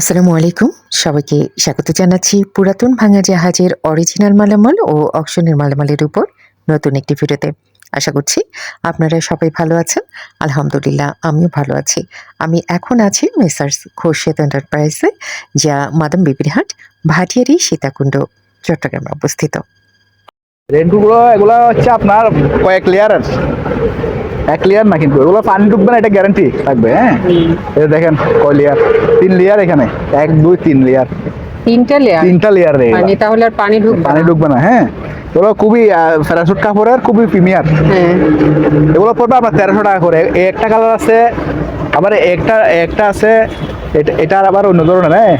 আসসালামু আলাইকুম। সবাইকে স্বাগত জানাচ্ছি পুরাতন ভাঙা জাহাজের অরিজিনাল মালামাল ও অকশনের মালামালের উপর নতুন একটি ভিডিওতে। আশা করছি আপনারা সবাই ভালো আছেন। আলহামদুলিল্লাহ, আমিও ভালো আছি। আমি এখন আছি মেসার্স খোরশেদ এন্টারপ্রাইজে, যা মাদাম বিবিরহাট, ভাটিয়ারি, সীতাকুণ্ড, চট্টগ্রামে অবস্থিত। রেন্টগুলো এগুলো হচ্ছে আপনার কয়েক লেয়ারের এক লেয়ার না কিন্তু এগুলো পানি ডুববে না এটা গ্যারান্টি থাকবে হ্যাঁ? এই দেখেন কয় লেয়ার তিন লেয়ার এখানে এক দুই তিন লেয়ার তিনটা লেয়ার তিনটা লেয়ার রে মানে তাহলে আর পানি ঢুকবে পানি। ঢুকবে না হ্যাঁ? এগুলো খুবই প্যারাসুট কাপড়ের খুবই প্রিমিয়ার এগুলো পড়বে আপনার তেরোশো টাকা করে। একটা কালার আছে আবার একটা একটা আছে এটা আবার অন্য ধরনের হ্যাঁ?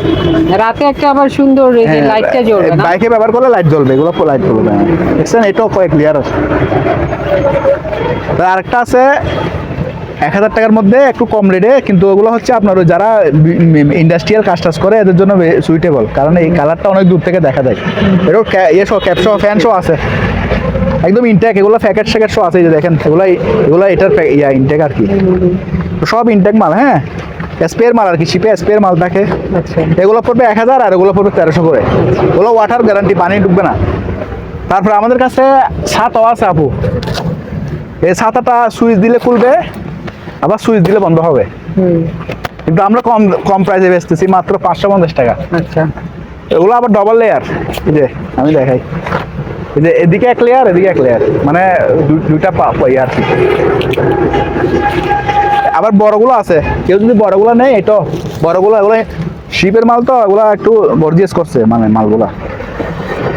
রাতে একটা আবার সুন্দর এই যে লাইটটা জ্বলবে না? বাইকে ব্যবহার করলে লাইট জ্বলবে এগুলো লাইট জ্বলবে হ্যাঁ। দেখছেন এটাও কয়েক লেয়ার আছে। আরেকটা আছে এক হাজার টাকার মধ্যে একটু কম রেটে কিন্তু ওগুলো হচ্ছে আপনার যারা ইন্ডাস্ট্রিয়াল কাজ টাজ করে এদের জন্য সুইটেবল কারণ এই কালারটা অনেক দূর থেকে দেখা যায়। এটাও ইয়ে সহ ক্যাপসহ ফ্যান সহ আছে। একদম ইনটেক এগুলো প্যাকেট স্যাকেট সব আছে যে দেখেন এগুলো এগুলো এটার ইয়া ইনটেক আর কি। সব ইনটেক মাল হ্যাঁ? স্পেয়ার মাল আর কি শিপে স্পেয়ার মাল থাকে। আচ্ছা। এগুলো পড়বে এক হাজার আর এগুলো পড়বে তেরোশো করে। ওগুলো ওয়াটার গ্যারান্টি পানি ঢুকবে না। তারপরে আমাদের কাছে ছাতাও আছে আপু। এই ছাতাটা সুইচ দিলে খুলবে আবার সুইচ দিলে বন্ধ হবে। কিন্তু আমরা কম কম প্রাইসে বেচতেছি মাত্র পাঁচশো পঞ্চাশ টাকা। আচ্ছা। এগুলো আবার ডবল লেয়ার যে আমি দেখাই। যে এদিকে এক লেয়ার এদিকে এক লেয়ার মানে দুইটা পা ইয়ে আর কি আবার বড়গুলো আছে। কেউ যদি বড়গুলো নেই এটা বড়গুলো, এগুলো শিপের মাল তো, এগুলো একটু গর্জিয়াস করছে মানে মালগুলা।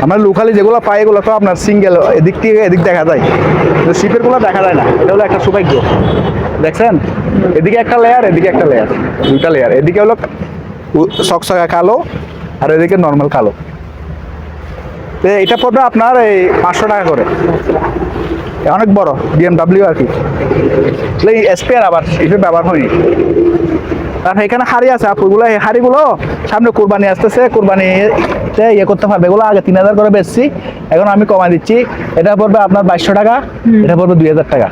আমরা লোকালি যেগুলো পাই, এগুলো তো আপনার সিঙ্গেল এদিক থেকে এদিক দেখা যায়। শিপেরগুলো দেখা যায় না। এটা হলো একটা সৌভাগ্য। দেখছেন? এদিকে একটা লেয়ার এদিকে একটা লেয়ার দুইটা লেয়ার এদিকে হলো সকসকা কালো, আর এদিকে নর্মাল কালো। এটা পড়বে আপনার এই পাঁচশো টাকা করে। অনেক বড় বিএমডাব্লিউ আর কি। স্পেয়ার আবার এটা ব্যবহার হয়নি। আর এখানে হাড়ি আছে আপুগুলো এই হাড়িগুলো সামনে কোরবানি আসতেছে কোরবানিতে ইয়ে করতে পারবে। এগুলো আগে তিন হাজার করে বেচছি এখন আমি কমাই দিচ্ছি। এটা পড়বে আপনার বাইশশো টাকা এটা পড়বে দুই হাজার টাকা।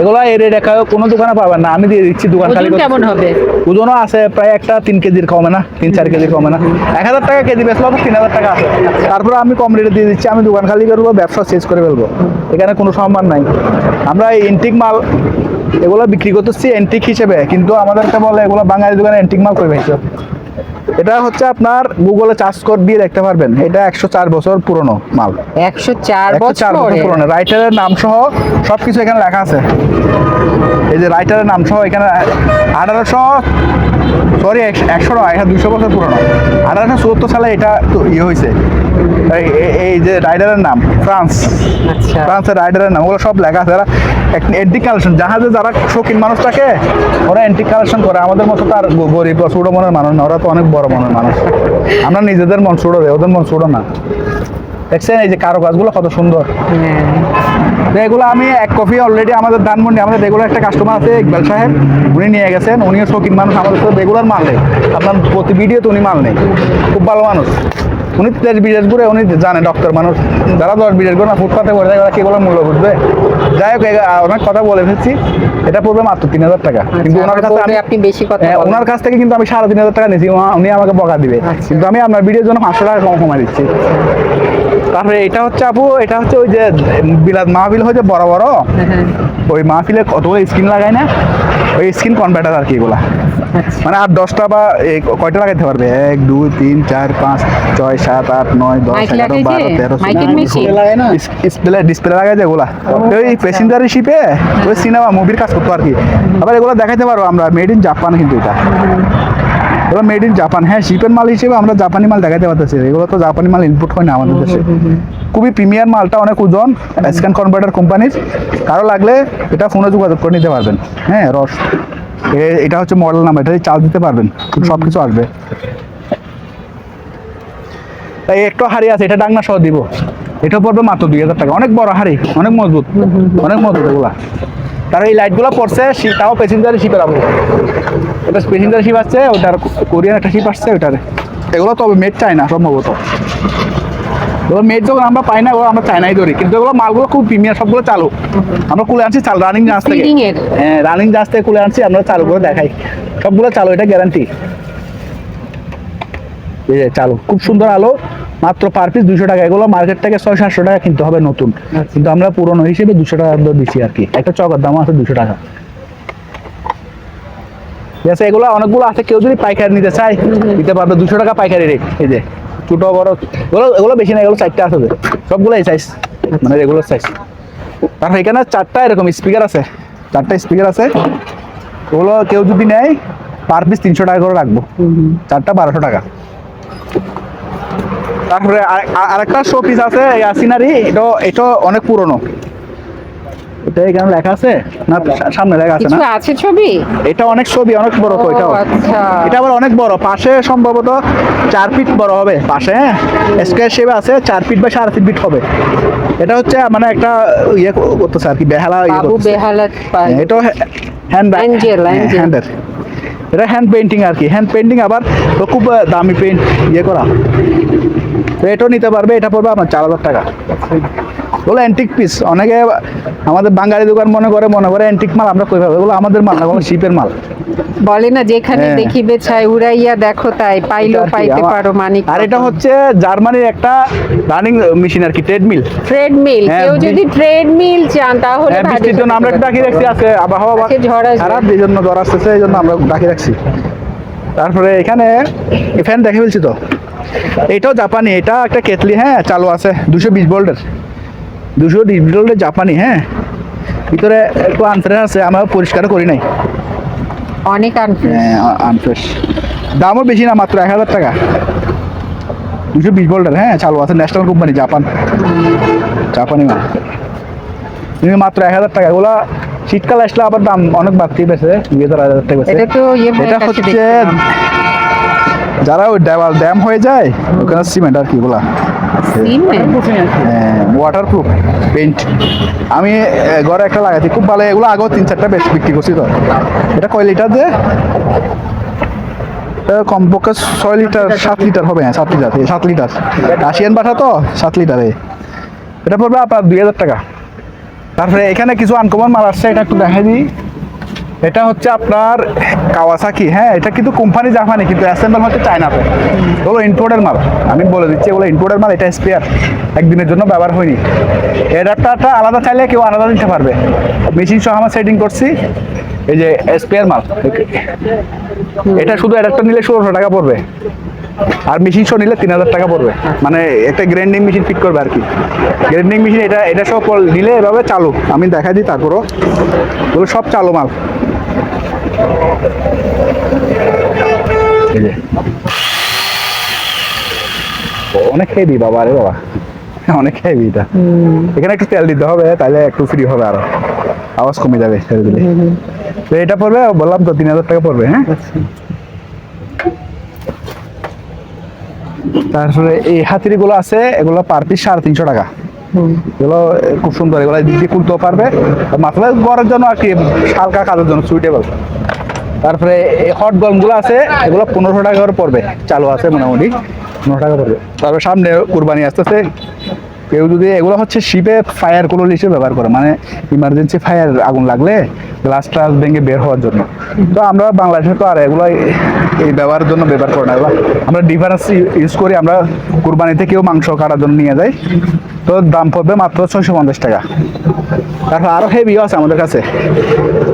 এগুলো এই রেট কোনো দোকানে পাবেন না। আমি দিয়ে দিচ্ছি দোকান খালি কেমন হবে? ওজনও আছে প্রায় একটা তিন কেজির কমে না তিন চার কেজির কমে না। এক হাজার টাকা কেজি বেচলেও তো তিন হাজার টাকা আছে। তারপরে আমি কম রেটে দিয়ে দিচ্ছি আমি দোকান খালি করব ব্যবসা শেষ করে ফেলব। এখানে কোনো সম্মান নাই। আমরা এই এন্টিক মাল এগুলো বিক্রি করতেছি এন্টিক হিসেবে কিন্তু আমাদেরকে বলে এগুলো বাঙালি দোকানে এন্টিক মাল করে ভাইছো? এটা হচ্ছে আপনার গুগলে চার্জ কোড দিয়ে দেখতে পারবেন এটা একশো চার বছর পুরনো মাল। একশো চার বছর বছর পুরনো রাইটারের নাম সহ সব কিছু এখানে লেখা আছে। এই যে রাইটারের নাম সহ এখানে আঠারোশো সরি একশো নয় এটা দুশো বছর পুরনো। আঠারোশো চুয়াত্তর সালে এটা ইয়ে হয়েছে। এই- যে রাইডারের নাম ফ্রান্স ফ্রান্সের রাইডারের নাম ওগুলো সব লেখা আছে। এরা এন্টিক কালেকশন জাহাজে যারা শৌখিন মানুষ থাকে ওরা এন্টিক কালেকশন করে। আমাদের মতো তার গরিব ছোটো মনের মানুষ না ওরা তো অনেক বড় মনের মানুষ। আমরা নিজেদের মন ছোটো দেয় ওদের মন ছোটো না। দেখছেন এই যে কারও কাজগুলো কত সুন্দর। হ্যাঁ। এগুলো আমি এক কপি অলরেডি আমাদের ধানমন্ডি আমাদের রেগুলার একটা কাস্টমার আছে ইকবাল সাহেব। উনি নিয়ে গেছেন উনিও শৌখিন মানুষ আমাদের তো রেগুলার মাল নেই। আপনার প্রতি ভিডিওতে উনি মাল নেই। খুব ভালো মানুষ। উনি দেশ বিদেশ ঘুরে উনি জানে ডক্টর মানুষ। যারা দশ বিদেশ করে না ফুটপাতে পড়ে যায় ওরা কি বলে মূল্য বুঝবে যাই হোক অনেক কথা বলে ফেলছি। এটা পড়বে মাত্র তিন হাজার টাকা। কিন্তু আচ্ছা, ওনার কাছে আমি আপনি বেশি কথা হ্যাঁ, ওনার কাছ থেকে কিন্তু আমি সাড়ে তিন হাজার টাকা নিয়েছি। উনি- উনি আমাকে বকা দিবে। আচ্ছা। কিন্তু আমি আপনার ভিডিওর জন্য পাঁচশো টাকা কম কমাই দিচ্ছি। তারপরে এটা হচ্ছে আপু এটা হচ্ছে ওই যে বিলাত মাহফিল হচ্ছে বড় বড়। হ্যাঁ। ওই মাহফিলে কতগুলো স্ক্রিন লাগায় না? ওই স্ক্রিন কনভার্টার আর কি এগুলা। আচ্ছা। মানে আর দশটা বা এই কয়টা লাগাইতে পারবে? এক দুই তিন চার পাঁচ ছয় সাত আট নয় দশ এগারো বারো তেরো? ডিসপ্লে ডিসপ্লে লাগাই যায় ওগুলা ওই প্যাসেঞ্জার শিপে ওই সিনেমা মুভির কাজ করতো আর কি। আবার এগুলো দেখাইতে পারব আমরা মেড ইন জাপান কিন্তু এটা। এগুলো মেড ইন জাপান হ্যাঁ শিপের মাল হিসেবে আমরা জাপানি মাল দেখাতে পারতেছি। এগুলো তো জাপানি মাল ইনপুট হয় না আমাদের দেশে। খুবই প্রিমিয়ার মালটা অনেক ওজন স্ক্যান কনভার্টার কোম্পানির কারও লাগলে এটা ফোনে যোগাযোগ করে নিতে পারবেন। হ্যাঁ রস। এটা হচ্ছে মডেল নাম্বার এটা চার্জ দিতে পারবেন। সব কিছু আসবে। তাই একটু হাড়ি আছে এটা ডাংনা সহ দিব। এটা পড়বে মাত্র দুই হাজার টাকা। অনেক বড় হাড়ি অনেক মজবুত। অনেক মজবুত এগুলা। তার এই লাইটগুলো পড়ছে তাও প্যাসেঞ্জারি শিপের আবু এটা প্যাসেঞ্জার শিপ আসছে ওটার কোরিয়ান একটা শিপ আসছে ওটার এগুলো তবে মেড চাই না সম্ভবত এগুলো মেড যখন আমরা পাই না ওগুলো আমরা চাইনাই ধরি। কিন্তু এগুলো মালগুলো খুব প্রিমিয়ার সবগুলো চালু। আমরা কুলে আনছি চাল রানিং জাহাজ থেকে। হ্যাঁ রানিং জাহাজ থেকে কুলে আনছি আমরা চালু করে দেখাই। সবগুলো চালু এটা গ্যারান্টি চালু খুব সুন্দর আলো। মাত্র পার পিস দুশো টাকা। এগুলো মার্কেট থেকে ছয় সাতশো টাকা কিনতে হবে নতুন। কিন্তু আমরা পুরনো হিসেবে দুশো টাকা দিচ্ছি আর কি। একটা চকের দাম আছে দুশো টাকা। আছে এগুলো অনেকগুলো আছে। কেউ যদি পাইকারি নিতে চায় দিতে পারবে। দুশো টাকা পাইকারি রেট এই যে ছোট বড় এগুলো এগুলো বেশি না এগুলো চারটে আছে। সবগুলো এই সাইজ মানে রেগুলার সাইজ তারপর এখানে চারটা এরকম স্পিকার আছে। চারটা স্পিকার আছে। ওগুলো কেউ যদি নেয় পার পিস তিনশো টাকা করে রাখব। চারটা বারোশো টাকা। তারপরে আর- আর- আরেকটা শো পিস আছে সিনারি এটা এটা অনেক পুরনো। এটা এখানে লেখা আছে? না সামনে লেখা আছে না? আছে ছবি? এটা অনেক ছবি অনেক বড় তো এটাও। আচ্ছা। এটা আবার অনেক বড় পাশে সম্ভবত চার ফিট বড় হবে পাশে হ্যাঁ? স্কোয়ার শেপে আছে চার ফিট বা সাড়ে তিন ফিট হবে। এটা হচ্ছে মানে একটা ইয়ে করতেছে আর কি বেহালা ইয়ে করতেছে। এটা হ্যান্ড Angel, angel. হ্যান্ডের এটা হ্যান্ড পেন্টিং আর কি হ্যান্ড পেন্টিং আবার খুব দামি পেন্ট ইয়ে করা। তো এটাও নিতে পারবে এটা পড়বে আপনার চার হাজার টাকা। ওগুলো অ্যান্টিক পিস অনেকে আমাদের বাঙালি দোকান মনে করে মনে করে অ্যান্টিক মাল আমরা কই পাবো এগুলো আমাদের মাল না শিপের মাল? বলে না যেখানে হ্যাঁ। দেখিবে ছাই উড়াইয়া দেখো তাই পাইলো পাইতে পারো মানিক আর এটা হচ্ছে জার্মানির একটা রানিং মেশিন আর কি ট্রেডমিল ট্রেডমিল হ্যাঁ, কেউ যদি ট্রেডমিল চান তাহলে হ্যাঁ বৃষ্টির জন্য আমরা একটু ডাকি রাখছি আছে আবহাওয়া। খারাপ এই জন্য জ্বর আসতেছে এই জন্য আমরা ডাকি রাখছি। তারপরে এখানে ফ্যান দেখে ফেলছি তো। এটাও জাপানি এটা একটা কেতলি হ্যাঁ চালু আছে দুশো বিশ ভোল্টের দুশো বিশ ভোল্টের জাপানি হ্যাঁ। ভিতরে একটু আনফ্রেশ আছে আমরা পরিষ্কার করি নাই। অনেক আনফ্রেশ হ্যাঁ দামও বেশি না মাত্র এক হাজার টাকা। দুশো বিশ ভোল্টের হ্যাঁ চালু আছে ন্যাশনাল কোম্পানি জাপান জাপানি মাল। তুমি মাত্র এক হাজার টাকা এগুলা শীতকাল আসলে আবার দাম অনেক বাড়তি পেয়েছে দুই হাজার হাজার টাকা এটা তো ইয়ে এটা হচ্ছে। যারা ওই দেওয়াল ড্যাম হয়ে যায় ওখানে সিমেন্ট আর কি বলা? ওয়াটার প্রুফ পেন্ট আমি ঘরে একটা লাগাইছি খুব ভালো এগুলো আগেও তিন চারটা বেশ বিক্রি করছি তো। এটা কয় লিটার যে? এটা কমপক্ষে ছয় লিটার সাত লিটার হবে হ্যাঁ সাত লিটার সাত লিটার। রাশিয়ান বাটা তো সাত লিটারে। এটা পড়বে আপনার দুই হাজার টাকা। তারপরে এখানে কিছু আনকমন মাল আসছে এটা একটু দেখাই দিই। এটা হচ্ছে আপনার কাওয়াসাকি হ্যাঁ এটা কিন্তু কোম্পানি জাপানি, কিন্তু অ্যাসেম্বল হচ্ছে চায়নাতে ওগুলো ইম্পোর্টের মাল, আমি বলে দিচ্ছি, এগুলো ইম্পোর্টের মাল, এটা স্পেয়ার একদিনের জন্য ব্যবহার হয়নি। এডাপ্টারটা আলাদা চাইলে কেউ আলাদা নিতে পারবে। মেশিন সহ আমার সেটিং করছি, এই যে স্পেয়ার মাল এটা শুধু অ্যাডাপ্টার নিলে ষোলোশো টাকা পড়বে, আর মেশিন শো নিলে তিন হাজার টাকা পড়বে। মানে একটা গ্রাইন্ডিং মেশিন ফিট করবে আর কি। গ্রাইন্ডিং মেশিন এটা এটা সব নিলে এভাবে চালু, আমি দেখা দিই তারপরও। ওগুলো সব চালু মাল। অনেক হেভি বাবা রে বাবা। অনেক হেভি এটা। এখানে একটু তেল দিতে হবে তাহলে একটু ফ্রি হবে আরও। আওয়াজ কমে যাবে ছেড়ে দিলে। তো এটা পড়বে বললাম তো তিন হাজার টাকা পড়বে হ্যাঁ? তারপরে এই হাতিরগুলো আছে এগুলো পার পিস সাড়ে তিনশো টাকা। এগুলো খুব সুন্দর। এগুলো দিক দিয়ে খুলতেও পারবে। মাথায় গড়ের জন্য আর কি হালকা কাজের জন্য সুইটেবল তারপরে এই হট গমগুলো আছে, এগুলো পনেরোশো টাকা করে পড়বে। চালু আছে মোটামুটি পনেরো টাকা পড়বে। তারপরে সামনে কুরবানি আসতেছে। কেউ যদি এগুলো হচ্ছে শিপে ফায়ার কোনো হিসেবে ব্যবহার করে মানে ইমার্জেন্সি ফায়ার আগুন লাগলে গ্লাস ট্লাস ভেঙে বের হওয়ার জন্য। তো আমরা বাংলাদেশে তো আর এগুলো এই ব্যবহারের জন্য ব্যবহার করি না। এগুলো আমরা ডিফারেন্স ইউজ করি, আমরা কুরবানিতে কেউ মাংস কাটার জন্য নিয়ে যাই তো দাম পড়বে মাত্র ছয়শো পঞ্চাশ টাকা। তারপর আরও হেভিও আছে আমাদের কাছে।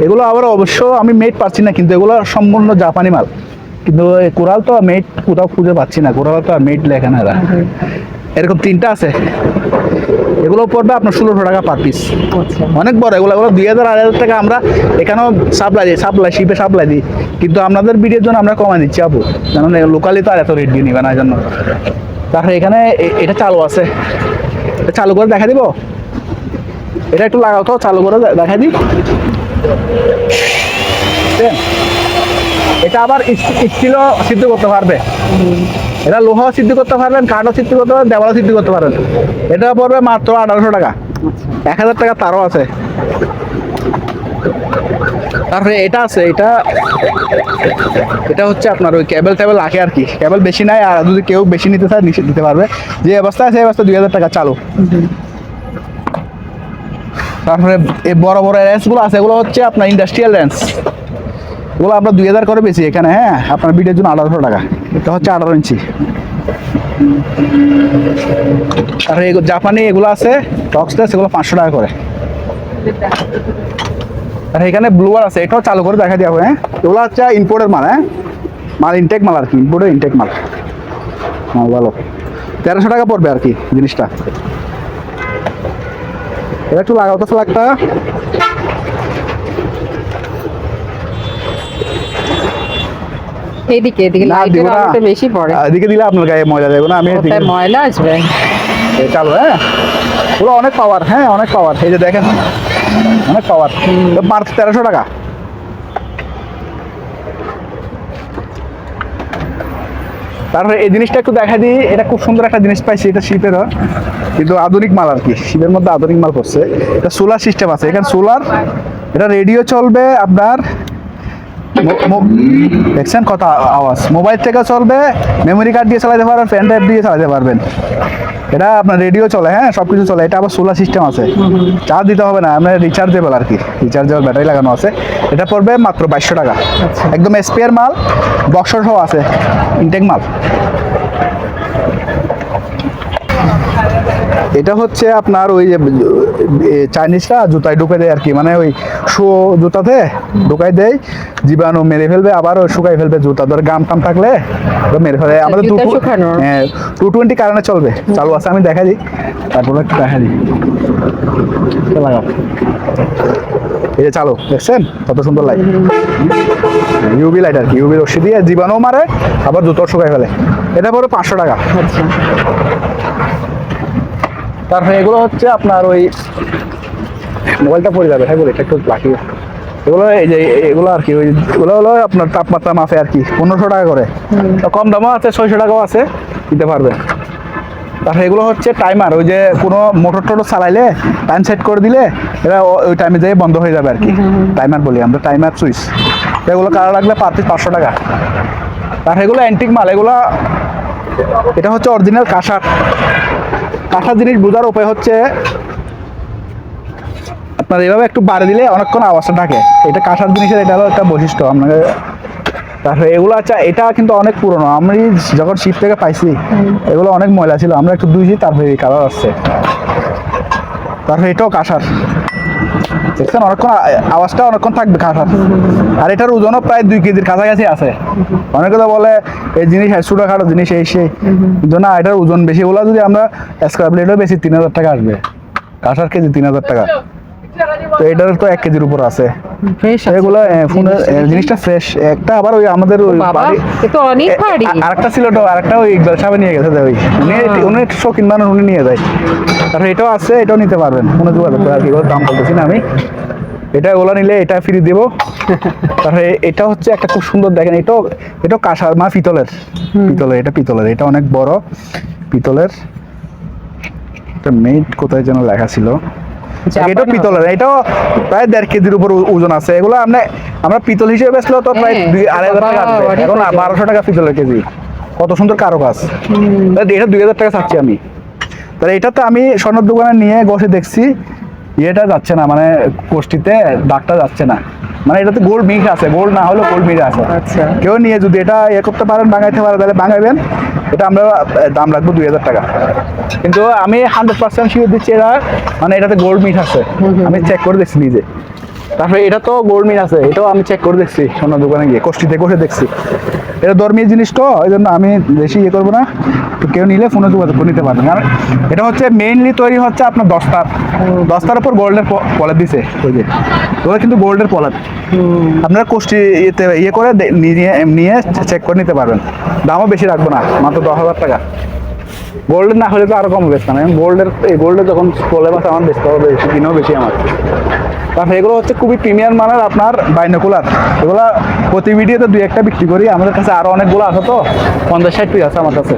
এগুলো আবার অবশ্য আমি মেড পাচ্ছি না, কিন্তু এগুলো সম্পূর্ণ জাপানি মাল। কিন্তু কোরাল তো মেড কোথাও খুঁজে পাচ্ছি না কোরাল তো মেড লেখা না এরা। এরকম তিনটা আছে। এগুলো পড়বে আপনার ষোলোশো টাকা পার পিস অনেক বড়, এগুলো এগুলো দুই হাজার, আড়াই হাজার টাকা আমরা এখানেও সাপ্লাই দিই সাপ্লাই শিপে সাপ্লাই দিই। কিন্তু আপনাদের বিডের জন্য আমরা কমাই দিচ্ছি, আপু। কারণ লোকালি তো আর এত রেট দিয়ে নিবে না জন্য। তারপরে এখানে এটা চালু আছে। চালু করে দেখা দিব। এটা একটু লাগাও তো, চালু করে দেখা দিই। এটা আবার স্টিলও সিদ্ধ করতে পারবে। এটা লোহাও সিদ্ধ করতে পারবেন কাঠও সিদ্ধ করতে পারবেন দেওয়ালও সিদ্ধ করতে পারবেন। এটা পড়বে মাত্র আঠারোশো টাকা। এক হাজার টাকা তারও আছে। তারপরে এটা আছে এটা এটা হচ্ছে আপনার ওই কেবল টেবল রাখে আর কি। কেবল বেশি নাই আর যদি কেউ বেশি নিতে চায় নিচে দিতে পারবে। যে অবস্থা আছে এই অবস্থা দুই হাজার টাকা চালু। তারপরে এই বড় বড় র্যান্সগুলো আছে এগুলো হচ্ছে আপনার ইন্ডাস্ট্রিয়াল র্যান্স এগুলো আমরা দুই হাজার করে বেশি এখানে হ্যাঁ? আপনার বিটের জন্য আঠারোশো টাকা। এটা হচ্ছে আঠারো ইঞ্চি। আর জাপানি এগুলো আছে টক্সটা সেগুলো পাঁচশো টাকা করে। আর এখানে ব্লুয়ার আছে, এটাও চালু করে দেখা যাবে হ্যাঁ? এগুলো হচ্ছে ইম্পোর্টের মাল হ্যাঁ? মাল ইনটেক মাল আর কি ইম্পোর্টের ইনটেক মাল। মাল ভালো। তেরোশো টাকা পড়বে আর কি জিনিসটা। এটা একটু লাগাও তো, ফ্ল্যাগটা। এইদিকে এদিকে লাইটের বেশি পড়ে। এদিকে দিলে আপনার গায়ে ময়লা না আমি এদিকে ময়লা আসবে। হ্যাঁ? পুরো অনেক পাওয়ার হ্যাঁ অনেক পাওয়ার এই যে দেখেন অনেক পাওয়ার তেরোশো টাকা। তারপরে এই জিনিসটা একটু দেখা দিই। এটা খুব সুন্দর একটা জিনিস পাইছি এটা শিপেরও। কিন্তু আধুনিক মাল আর কি। শিপের মধ্যে আধুনিক মাল করছে এটা সোলার সিস্টেম আছে। এখানে সোলার এটা রেডিও চলবে আপনার দেখছেন কত আ- আওয়াজ। মোবাইল থেকে চলবে মেমোরি কার্ড দিয়ে চালাতে পারবেন পেন ড্রাইভ দিয়ে চালাতে পারবেন। এটা আপনার রেডিও চলে হ্যাঁ সব কিছু চলে। এটা আবার সোলার সিস্টেম আছে। চার্জ দিতে হবে না আপনার রিচার্জেবল আর কি। রিচার্জেবল ব্যাটারি লাগানো আছে। এটা পড়বে মাত্র বাইশশো টাকা। একদম স্পেয়ার মাল বক্সর সহ আছে ইনটেক মাল। এটা হচ্ছে আপনার ওই যে চাইনিজরা জুতায় ঢুকে দেয় আর কি। মানে ওই শো জুতাতে ঢুকাই দেয় জীবাণু মেরে ফেলবে আবার ওই শুকাই ফেলবে জুতা। ধর গাম টাম থাকলে মেরে ফেলে। আমাদের জুতা হ্যাঁ টু টোয়েন্টি কারণে চলবে। চালু আছে আমি দেখা দিই। তারপরে একটু দেখা দিই। লাগাও। এই যে চালু দেখছেন? কত সুন্দর লাইট ইউবি লাইট আর কি ইউবি রশ্মি দিয়ে জীবাণু মারে আবার জুতো শুকাই ফেলে। এটা পরে পাঁচশো টাকা। আচ্ছা। তারপরে এগুলো হচ্ছে আপনার ওই মোবাইলটা পড়ে যাবে হ্যাঁ বলে এটা একটু লাকি এগুলো এই যে এগুলো আর কি ওই এগুলো হলো আপনার তাপমাত্রা মাপে আর কি পনেরোশো টাকা করে। তো কম দামও আছে ছয়শো টাকাও আছে দিতে পারবে। তারপরে এগুলো হচ্ছে টাইমার ওই যে কোনো মোটর টোটর চালাইলে টাইম সেট করে দিলে এরা ওই টাইমে যেয়ে বন্ধ হয়ে যাবে আর কি। টাইমার বলি আমরা টাইমার সুইচ এগুলো কারা লাগলে পার পিস পাঁচশো টাকা। তারপরে এগুলো অ্যান্টিক মাল এগুলো এটা হচ্ছে অরিজিনাল কাঁসার। কাঁসার জিনিস বোঝার উপায় হচ্ছে আপনার এভাবে একটু বাড়ি দিলে অনেকক্ষণ আওয়াজটা থাকে। এটা কাঁসার জিনিসের এটা হলো একটা বৈশিষ্ট্য। আপনাকে তারপরে এগুলো আচ্ছা এটা কিন্তু অনেক পুরনো। আমি যখন শীত থেকে পাইছি এগুলো অনেক ময়লা ছিল। আমরা একটু ধুইছি তারপরে এই কালার আসছে। তারপরে এটাও কাঁসার। দেখছেন, অনেকক্ষণ আওয়াজটা অনেকক্ষণ থাকবে খাসার আর এটার ওজনও প্রায় দুই কেজির কাছাকাছি আছে। অনেকে তো বলে, এই জিনিস ছোটো খাটো জিনিস, এই সেই। কিন্তু না, এটার ওজন বেশি ওগুলো যদি আমরা স্কোয়ার প্লেটও বেশি তিন হাজার টাকা আসবে। কাঁসার কেজি তিন হাজার টাকা। তো এটার তো এক কেজির উপর আছে। এগুলো ফোনের জিনিসটা ফ্রেশ একটা আবার ওই আমাদের ওই বাবা বাড়ি এ তো অনেক ভারী আরেকটা ছিল তো আরেকটা ওই ইকবাল সাহেব নিয়ে গেছে ওই। উনি উনি শৌখিন মানুষ উনি নিয়ে যায়। তারপরে এটাও আছে এটাও নিতে পারবেন। কোনো যোগাযোগ করে আর কি দাম বলতেছি না আমি। এটা ওলা নিলে এটা ফ্রি দেব। তারপরে এটা হচ্ছে একটা খুব সুন্দর দেখেন এটাও এটাও কাঁসার মা পিতলের। পিতলের এটা পিতলের এটা অনেক বড় পিতলের। এটা মেট কোথায় যেন লেখা ছিল। এটা পিতলের এটাও প্রায় দেড় কেজির উপর ওজন আছে। এগুলো আমরা আমরা পিতল হিসেবে বেচলেও তো প্রায় হ্যাঁ, দুই আড়াই হাজার টাকা এখন বারোশো টাকা পিতলের কেজি। কত সুন্দর কারও কাজ এটা দুই হাজার টাকা চাচ্ছি আমি। তাহলে এটাতে আমি স্বর্ণের দোকানে নিয়ে বসে দেখছি ইয়েটা যাচ্ছে না মানে কোষ্টিতে দাগটা যাচ্ছে না। মানে এটাতে গোল্ড মিট আছে গোল্ড না হলেও গোল্ড মিট আছে। আচ্ছা। কেউ নিয়ে যদি এটা ইয়ে করতে পারেন বাঙাইতে পারেন তাহলে বাঙাইবেন। এটা আমরা দাম রাখব দুই হাজার টাকা। কিন্তু আমি হান্ড্রেড পার্সেন্ট শিওর দিচ্ছি এরা মানে এটাতে গোল্ড মিট আছে। আমি চেক করে দিচ্ছি নিজে। তারপরে এটা তো গোল্ড আছে, এটাও আমি চেক করে দেখছি, সোনার দোকানে গিয়ে কষ্টিতে কষে দেখছি। এটা ধর্মীয় জিনিস তো ওই জন্য আমি বেশি ইয়ে করব না। তো কেউ নিলে ফোনে যোগাযোগ করে নিতে পারবেন কারণ এটা হচ্ছে মেইনলি তৈরি হচ্ছে আপনার দশটার দশটার উপর গোল্ডের পলার দিছে, ওই যে। ওগুলো কিন্তু গোল্ডের পলার আপনারা কোষ্টি ইয়েতে ইয়ে করে নিয়ে নিয়ে চেক করে নিতে পারবেন। দামও বেশি রাখব না, মাত্র দশ হাজার টাকা। গোল্ডের না হলে তো আরও কম বেচতাম। আমি গোল্ডের এই গোল্ডের যখন পলে বাস আমার বেচতে হবে, বেশি দিনও বেশি আমার। তারপরে এগুলো হচ্ছে খুবই প্রিমিয়াম মানের আপনার বাইনোকুলার এগুলো প্রতি ভিডিওতে দুই একটা বিক্রি করি। আমাদের কাছে আরও অনেকগুলো আছে তো, পঞ্চাশ ষাট পিস আছে আমার কাছে।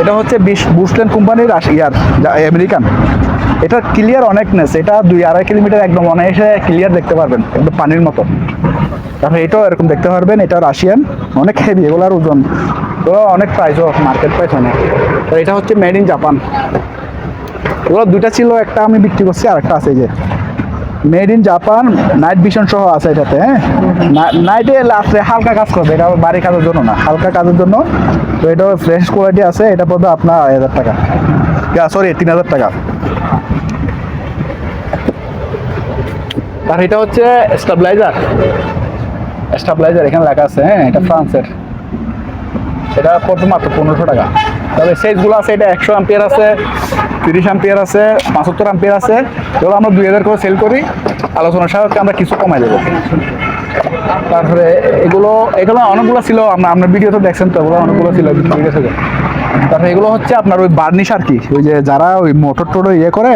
এটা হচ্ছে বিশ বুস্টেন কোম্পানির ইয়ার আমেরিকান এটা ক্লিয়ার অনেকনেস এটা দুই আড়াই কিলোমিটার একদম অনায়াসে ক্লিয়ার দেখতে পারবেন, একদম পানির মতো। তারপরে এটাও এরকম দেখতে পারবেন এটা রাশিয়ান অনেক হেভি এগুলোর ওজন এগুলো অনেক প্রাইসও মার্কেট প্রাইস অনেক। তো এটা হচ্ছে মেড ইন জাপান এগুলো দুইটা ছিল, একটা আমি বিক্রি করছি আর একটা আছে যে। Made in Japan night vision সহ আছে এটাতে হ্যাঁ? নাইটে রাত্রে হালকা কাজ করবে, এটা বাড়ি কাজের জন্য না, হালকা কাজের জন্য। তো এটা ফ্রেশ কোয়ালিটি আছে, এটা পড়বে আপনার আড়াই হাজার টাকা। সরি তিন হাজার টাকা। আর এটা হচ্ছে স্টাবলাইজার স্টাবলাইজার এখানে লেখা আছে হ্যাঁ এটা ফ্রান্সের। এটা কত মাত্র পনেরোশো টাকা। তবে সাইজগুলো আছে, এটা একশো আম্পিয়ার আছে, তিরিশ আম্পিয়ার আছে, পঁচাত্তর আম্পিয়ার আছে। এগুলো আমরা দুই হাজার করে সেল করি। আলোচনার সাথে আমরা কিছু কমাই দেবো। তারপরে এগুলো এগুলো অনেকগুলো ছিল। আমরা, আপনার ভিডিও তো দেখছেন তো, এগুলো অনেকগুলো ছিল। তারপরে এগুলো হচ্ছে আপনার ওই বার্নিশ আর কি। ওই যে যারা ওই মোটর টোটর ইয়ে করে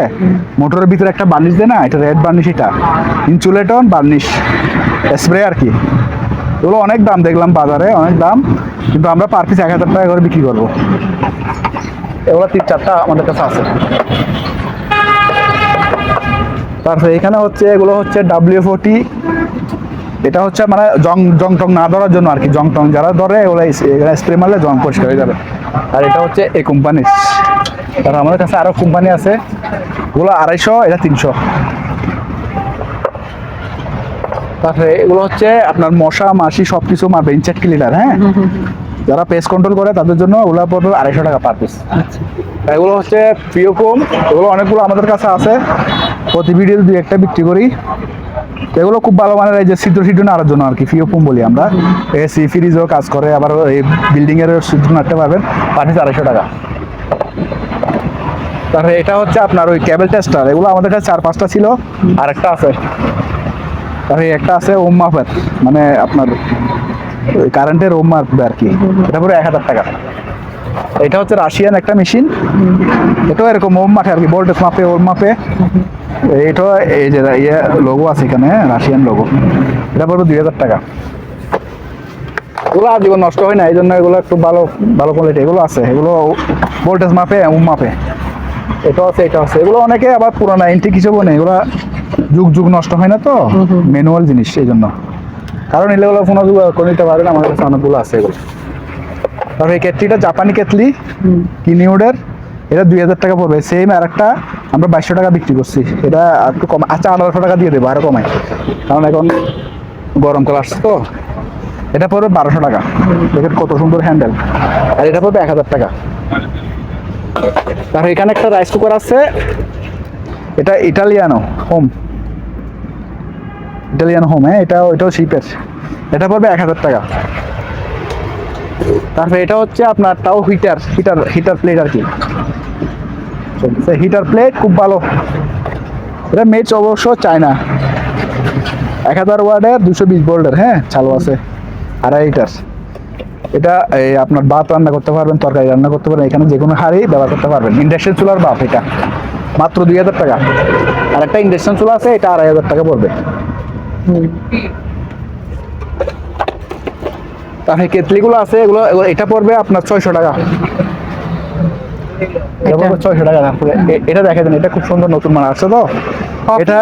মোটরের ভিতরে একটা বার্নিশ দেয় না, এটা রেড বার্নিশ এটা। ইনসুলেটন বার্নিশ স্প্রে আর কি। এগুলো অনেক দাম দেখলাম বাজারে, অনেক দাম। কিন্তু আমরা পার পিস এক হাজার টাকা করে বিক্রি করব। এগুলো তিন চারটা আমাদের কাছে আছে। তারপরে এখানে হচ্ছে, এগুলো হচ্ছে ডাব্লিউ ফোর্টি এটা হচ্ছে মানে জং জং টং না ধরার জন্য আর কি জং টং যারা ধরে ওগুলো স্প্রে মারলে জং পরিষ্কার হয়ে যাবে। আর এটা হচ্ছে এ কোম্পানি তার আমাদের কাছে আরও কোম্পানি আছে। ওগুলো আড়াইশো, এটা তিনশো। তারপরে এগুলো হচ্ছে আপনার মশা মাসি সব কিছু মারবে ইনসেক্ট ক্লিনার হ্যাঁ? যারা পেস কন্ট্রোল করে তাদের জন্য ওগুলো পড়বে আড়াইশো টাকা পার পিস এগুলো হচ্ছে প্রিয়কম এগুলো অনেকগুলো আমাদের কাছে আছে। প্রতি ভিডিও দুই একটা বিক্রি করি। এগুলো খুব ভালো মানের এই যে সিদ্ধ ছিদ্র নাড়ার জন্য আর কি ফিওকুম বলি আমরা। এসি ফ্রিজও কাজ করে আবার এই বিল্ডিং এর ছিদ্র নাড়তে পারবেন পার আড়াইশো টাকা। তারপরে এটা হচ্ছে আপনার ওই ক্যাবেল টেস্টার এগুলো আমাদের কাছে চার পাঁচটা ছিল আর একটা আছে। তারপরে একটা আছে ওম মাপের মানে আপনার কারেন্টের ওম মাপবে আর কি। এটা পুরো এক হাজার টাকা। এটা হচ্ছে রাশিয়ান একটা মেশিন এটাও এরকম ওম মাঠে আর কি ভোল্টেজ মাপে ওম মাপে এটা এই যে ইয়ে লোগো আছে এখানে হ্যাঁ, রাশিয়ান লোগো এটা পড়বে দুই হাজার টাকা। এগুলো আজীবন নষ্ট হয় না এই জন্য এগুলো একটু ভালো ভালো কোয়ালিটি এগুলো আছে এগুলো ভোল্টেজ মাপে ওম মাপে এটাও আছে এটা আছে। এগুলো অনেকে আবার পুরোনো এন্টিক হিসেবে নেই এগুলো যুগ যুগ নষ্ট হয় না তো? ম্যানুয়াল জিনিস এই জন্য। কারণ এগুলো ফোন করে নিতে পারেন আমাদের কাছে অনেকগুলো আছে এগুলো। তারপরে এই কেটলিটা জাপানি কেটলি কিনিউডের এটা দুই হাজার টাকা পড়বে। সেম আর একটা আমরা বাইশশো টাকা বিক্রি করছি। এটা একটু কম আচ্ছা আঠারোশো টাকা দিয়ে দেবো আরও কমাই। কারণ এখন গরমকাল আসছে তো। এটা পড়বে বারোশো টাকা। দেখেন কত সুন্দর হ্যান্ডেল আর এটা পড়বে এক হাজার টাকা। তারপর এখানে একটা রাইস কুকার আছে। এটা ইটালিয়ানো হোম ইটালিয়ান হোম হ্যাঁ এটা এটাও শিপের এটা পড়বে এক হাজার টাকা। তারপরে এটা হচ্ছে আপনার তাও হিটার হিটার হিটার প্লেট আর কি। হিটার প্লেট খুব ভালো। এটা মেচ অবশ্য চায়না এক হাজার ওয়ার্ডের দুশো বিশ বোল্ডের হ্যাঁ চালু আছে। আড়াই লিটার এটা এই আপনার ভাত রান্না করতে পারবেন, তরকারি রান্না করতে পারবেন, এখানে যে কোনো হাড়ি ব্যবহার করতে পারবেন। ইন্ডাকশন চুলার বাপ এটা। মাত্র দুই হাজার টাকা। আর একটা ইন্ডাকশন চুলা আছে, এটা আড়াই হাজার টাকা পড়বে। তারপরে কেতলিগুলো আছে এগুলো এটা পড়বে আপনার ছয়শো টাকা। ছয়শো টাকা দাম এটা দেখে দেন এটা খুব সুন্দর নতুন মাল আসছে তো। এটা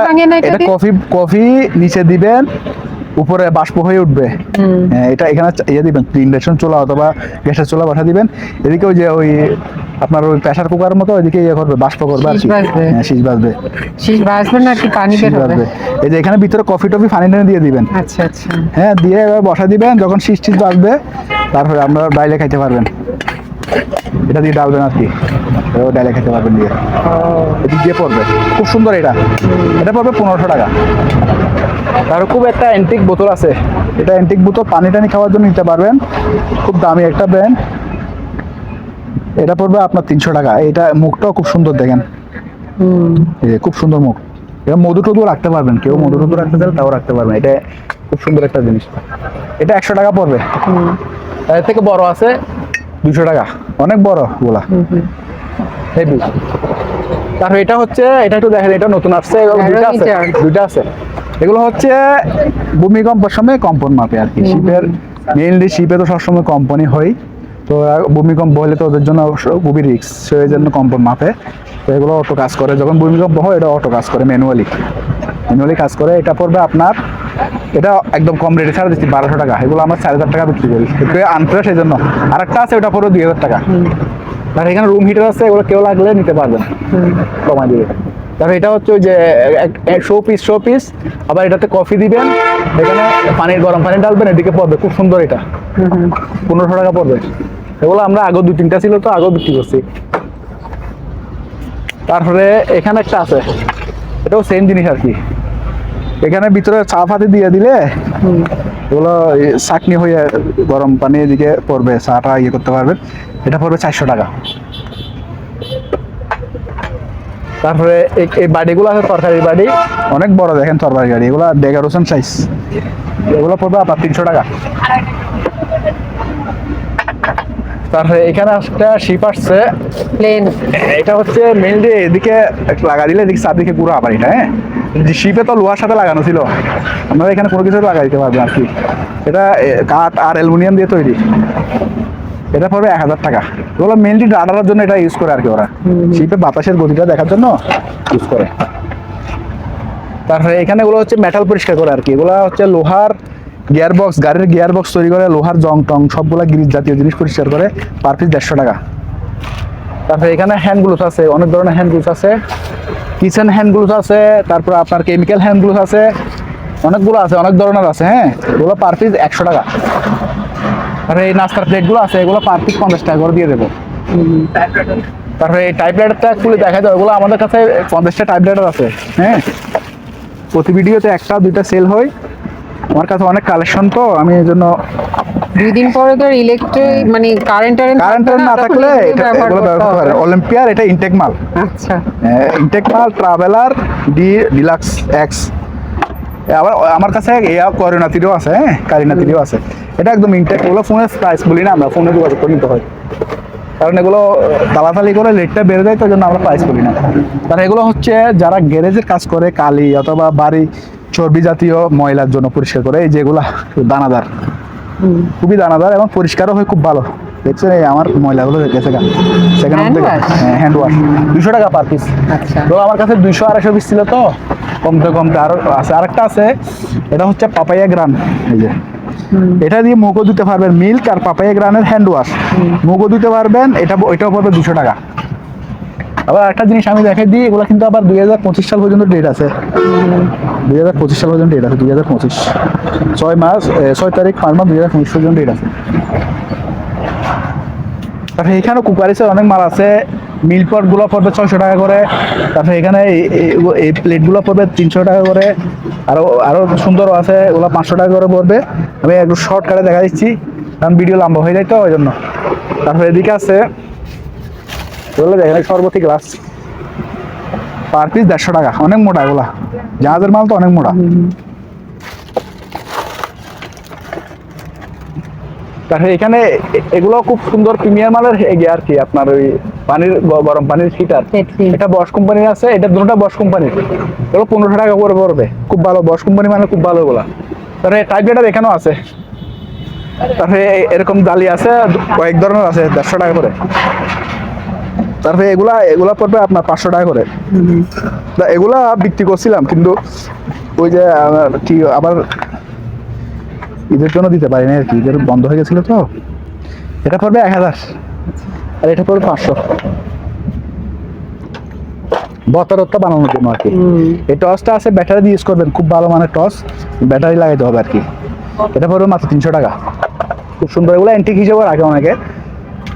এটা কফি কফি নিচে দিবেন উপরে বাষ্প হয়ে উঠবে। হ্যাঁ, এটা এখানে ইয়ে দিবেন ইন্ডাকশন চুলা অথবা গ্যাসের চুলা বসা দিবেন। এদিকে ওই যে ওই আপনার ওই প্রেসার কুকার মতো ওইদিকে ইয়ে করবে বাষ্প করবে আর শীষ কি বাজবে। হ্যাঁ শীষ বাজবে শীষ ভাসবে না কি পানি বের শীষ হবে এই যে এখানে ভিতরে কফি টফি ফানি টেনে দিয়ে দিবেন। আচ্ছা আচ্ছা। হ্যাঁ দিয়ে এবার বসা দিবেন যখন শীষ টিস বাজবে তারপরে আমরা ডাইলে খাইতে পারবেন। এটা দিয়ে ডালবেন আর কি। এবার ডাইলে খেতে পারবেন দিয়ে। এদিক দিয়ে পড়বে। খুব সুন্দর এটা। এটা পড়বে পনেরোশো টাকা। আর খুব একটা অ্যান্টিক বোতল আছে। এটা অ্যান্টিক বোতল পানি টানি খাওয়ার জন্য নিতে পারবেন। খুব দামি একটা ব্র্যান্ড এটা পড়বে আপনার তিনশো টাকা। এটা মুখটাও খুব সুন্দর দেখেন। খুব সুন্দর মুখ। এটা মধু টধু রাখতে পারবেন। কেউ মধু টধু রাখতে চাইলে তাও রাখতে পারবেন। এটা খুব সুন্দর একটা জিনিস। এটা একশো টাকা পড়বে। এর থেকে বড় আছে দুশো টাকা। অনেক বড় গোলা হেভি। তারপর এটা হচ্ছে এটা একটু দেখেন এটা নতুন আসছে। দুইটা আছে। দুইটা আছে। এগুলো হচ্ছে ভূমিকম্পের সময় কম্পন মাপে আর কি। শিপের মেইনলি শিপে তো সবসময় কম্পনই হয় তো ভূমিকম্প হলে তো ওদের জন্য খুবই রিক্স সেই জন্য কম্পন মাপে। তো এগুলো অটো কাজ করে। যখন ভূমিকম্প হয় এটা অটো কাজ করে ম্যানুয়ালি ম্যানুয়ালি কাজ করে। এটা পড়বে আপনার এটা একদম কম রেটে ছাড়া দিচ্ছি বারোশো টাকা। এগুলো আমরা চার হাজার টাকা বিক্রি করি। একটু আনফ্রেশ সেই জন্য। আর একটা আছে ওটা পড়বে দুই হাজার টাকা। আর এখানে রুম হিটার আছে এগুলো কেউ লাগলে নিতে পারবেন কমাই দিবে। তারপর এটা হচ্ছে যে শো পিস শো পিস আবার এটাতে কফি দিবেন। এখানে পানির গরম পানি ডালবেন এদিকে পড়বে। খুব সুন্দর এটা। পনেরোশো টাকা পড়বে। এগুলো আমরা আগেও দু তিনটা ছিল তো, আগেও বিক্রি করছি। তারপরে এখানে একটা আছে। এটাও সেম জিনিস আর কি। এখানে ভিতরে চা ফাতে দিয়ে দিলে এগুলো চাটনি হয়ে গরম পানি এদিকে পড়বে। চাটা ইয়ে করতে পারবেন। এটা পড়বে চারশো টাকা। তারপরে এই- এই বাড়িগুলো আছে তরকারির বাড়ি। অনেক বড় দেখেন তরকারি গাড়ি এগুলো ডেগারোশন সাইজ এগুলো পড়বে আপনার তিনশো টাকা। তারপরে এখানে একটা শিপ আসছে। প্লেন এটা হচ্ছে মেনলি এদিকে লাগা দিলে এদিকে চারদিকে পুরো আবার এটা হ্যাঁ? শিপে তো লোহার সাথে লাগানো ছিল। আপনারা এখানে কোনো কিছু লাগাই দিতে পারবেন আর কি। এটা কাঠ আর অ্যালুমিনিয়াম দিয়ে তৈরি। এটা পড়বে এক হাজার টাকা। এগুলো মেনলি রাডারের জন্য এটা ইউজ করে আর কি ওরা শিপে বাতাসের গতিটা দেখার জন্য ইউজ করে। তারপরে এখানে এগুলো হচ্ছে মেটাল পরিষ্কার করে আর কি এগুলো হচ্ছে লোহার গিয়ার বক্স গাড়ির গিয়ার বক্স তৈরি করে লোহার জং টং সবগুলা গ্রিজ জাতীয় জিনিস পরিষ্কার করে পার পিস দেড়শো টাকা। তারপরে এখানে হ্যান্ড গ্লুস আছে অনেক ধরনের হ্যান্ড গ্লুস আছে। কিচেন হ্যান্ড গ্লুস আছে তারপর আপনার কেমিক্যাল হ্যান্ড গ্লুস আছে। অনেকগুলো আছে অনেক ধরনের আছে হ্যাঁ? এগুলো পার পিস একশো টাকা। আর এই নাস্তার প্লেটগুলো আছে এগুলো পার পিস পঞ্চাশ টাকা করে দিয়ে দেবো। তারপরে এই টাইপ রাইডারটা খুলে দেখা যায় ওগুলো আমাদের কাছে পঞ্চাশটা টাইপ রাইডার আছে হ্যাঁ? প্রতি ভিডিওতে একটা দুইটা সেল হয়। আমার কাছে অনেক কালেকশন তো আমি এই জন্য দুই দিন পরে তো ইলেকট্রিক মানে কারেন্ট কারেন্ট না থাকলে এটা এগুলো ব্যবহার করতে পারে অলিম্পিয়ার এটা ইনটেক মাল। আচ্ছা। ইনটেক মাল ট্রাভেলার ডি ডিলাক্স এক্স আবার আমার কাছে ইয়া করিনাতিরও আছে হ্যাঁ কারিনাতিরও আছে। এটা একদম ইনটেক ওগুলো ফোনের প্রাইস বলি না আমরা ফোনে যোগাযোগ করে নিতে হয়। কারণ এগুলো তাড়াতাড়ি করে রেটটা বেড়ে যায় তো জন্য আমরা প্রাইস বলি না। কারণ এগুলো হচ্ছে যারা গ্যারেজের কাজ করে কালি অথবা বাড়ি চর্বি জাতীয় ময়লার জন্য পরিষ্কার করে এই যেগুলা দানাদার। খুবই দানাদার এবং পরিষ্কারও হয় খুব ভালো। দেখছেন এই আমার ময়লাগুলো গেছে গা। সেখানে হ্যান্ড ওয়াশ দুশো টাকা পার পিস আচ্ছা। তো আমার কাছে দুইশো আড়াইশো পিস ছিল তো। কমতে কমতে আরও আছে। আরেকটা আছে এটা হচ্ছে পাপাইয়া গ্রান। এই যে। এটা দিয়ে মুগও দিতে পারবেন মিল্ক আর পাপাইয়া গ্রানের হ্যান্ড ওয়াশ। মুগও দিতে পারবেন এটা এটাও পড়বে দুশো টাকা। আবার একটা জিনিস আমি দেখে দিই এগুলো কিন্তু আবার দুই হাজার পঁচিশ সাল পর্যন্ত ডেট আছে। দুই হাজার পঁচিশ সাল পর্যন্ত ডেট আছে দুই হাজার পঁচিশ। ছয় মাস ছয় তারিখ পাঁচ মাস দুই হাজার পঁচিশ পর্যন্ত ডেট আছে। তারপরে এখানেও কুকারিসের অনেক মাল আছে। মিল পটগুলো পড়বে ছয়শো টাকা করে, তারপরে এখানে এই- প্লেটগুলো পড়বে তিনশো টাকা করে আরও আরও সুন্দরও আছে, ওগুলো পাঁচশো টাকা করে পড়বে। আমি একটু শর্টকাটে দেখা দিচ্ছি, কারণ ভিডিও লম্বা হয়ে যায় তো, ওই জন্য। তারপরে এদিকে আছে, এগুলো দেখেন সর্বতি গ্লাস পার পিস দেড়শো টাকা, অনেক মোটা এগুলা। জাহাজের মাল তো অনেক মোটা। তারপরে এখানে এগুলো খুব সুন্দর প্রিমিয়ার মালের এগিয়ে আর কি আপনার ওই পানির গরম পানির হিটার. এটা বস কোম্পানির আছে এটা দুটা বস কোম্পানির এগুলো পনেরোশো টাকা করে পড়বে খুব ভালো। বস কোম্পানি মানে খুব ভালো এগুলা। তারপরে টাইপ রেটার এখানেও আছে। তারপরে এরকম দালি আছে কয়েক ধরনের আছে দেড়শো টাকা করে। তারপরে এগুলা এগুলা পড়বে আপনার পাঁচশো টাকা করে। তা এগুলা বিক্রি করছিলাম কিন্তু ওই যে আমার কি আবার ঈদের জন্য দিতে পারি না আর কি ঈদের বন্ধ হয়ে গেছিল তো। এটা পড়বে এক হাজার। আর এটা পড়বে পাঁচশো। বানানোর জন্য আর কি। এই টসটা আছে ব্যাটারি দিয়ে ইউজ করবেন খুব ভালো মানের টস ব্যাটারি লাগাইতে হবে আর কি। এটা পড়বে মাত্র তিনশো টাকা। খুব সুন্দর এগুলো অ্যান্টিক হিসেবে রাখে অনেকে।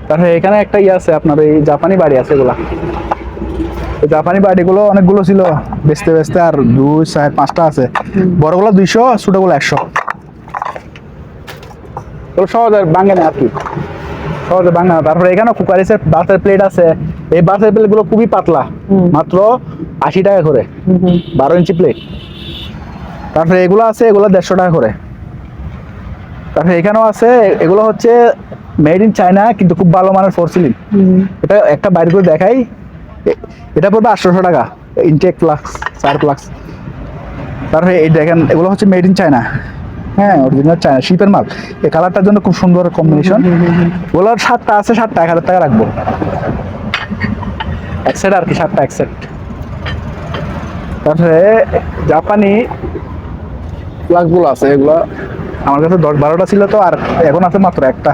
তারপরে এখানে একটা ইয়ে আছে আপনার এই জাপানি বাড়ি আছে এগুলা। জাপানি বাড়িগুলো অনেকগুলো ছিল বেচতে বেচতে আর দুই চার পাঁচটা আছে। বড়গুলো দুইশো ছোটগুলো একশো। তো সহজে ভাঙে না আর কি। সহজে ভাঙে না। তারপরে এখানে কুকারিসের বাসের প্লেট আছে। এই বাসের প্লেটগুলো খুবই পাতলা মাত্র আশি টাকা করে। বারো ইঞ্চি প্লেট তারপরে এগুলো আছে এগুলো দেড়শো টাকা করে। তারপরে এখানেও আছে এগুলো হচ্ছে মেড ইন চায়না কিন্তু খুব ভালো মানের ফোর সিলিং এটা একটা বাইরে করে দেখাই। এটা পড়বে আঠারোশো টাকা। ইনটেক ফ্লাক্স চার ফ্লাক্স তারপরে এই দেখেন এগুলো হচ্ছে মেড ইন চায়না হ্যাঁ অরিজিনাল চায়না শিপের মাল। এই কালারটার জন্য খুব সুন্দর কম্বিনেশন ওগুলোর সাতটা আছে সাতটা এক হাজার টাকা রাখব। এক সেট আর কি সাতটা এক সেট তারপরে জাপানি ফ্লাক্সগুলো আছে এগুলো আমার কাছে দশ বারোটা ছিল তো আর এখন আছে মাত্র একটা।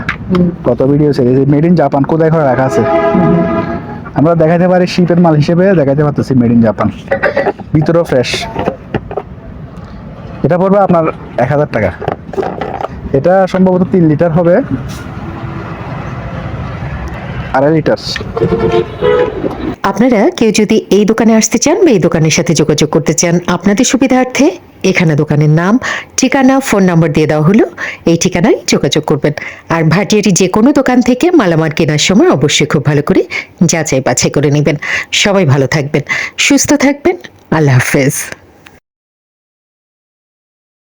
কত ভিডিও ছেড়েছে মেড ইন জাপান কোথায় করে রাখা আছে। আমরা দেখাতে পারি শিপের মাল হিসেবে দেখাতে পারতেছি মেড ইন জাপান ভিতরেও ফ্রেশ এটা পড়বে আপনার এক হাজার টাকা। এটা সম্ভবত তিন লিটার হবে। আড়াই লিটার। আপনারা কেউ যদি এই দোকানে আসতে চান বা এই দোকানের সাথে যোগাযোগ করতে চান, আপনাদের সুবিধার্থে এখানে দোকানের নাম, ঠিকানা, ফোন নাম্বার দিয়ে দেওয়া হলো। এই ঠিকানায় যোগাযোগ করবেন। আর ভাটিয়ারি যে কোনো দোকান থেকে মালামাল কেনার সময় অবশ্যই খুব ভালো করে যাচাই বাছাই করে নেবেন। সবাই ভালো থাকবেন, সুস্থ থাকবেন। আল্লাহ হাফেজ।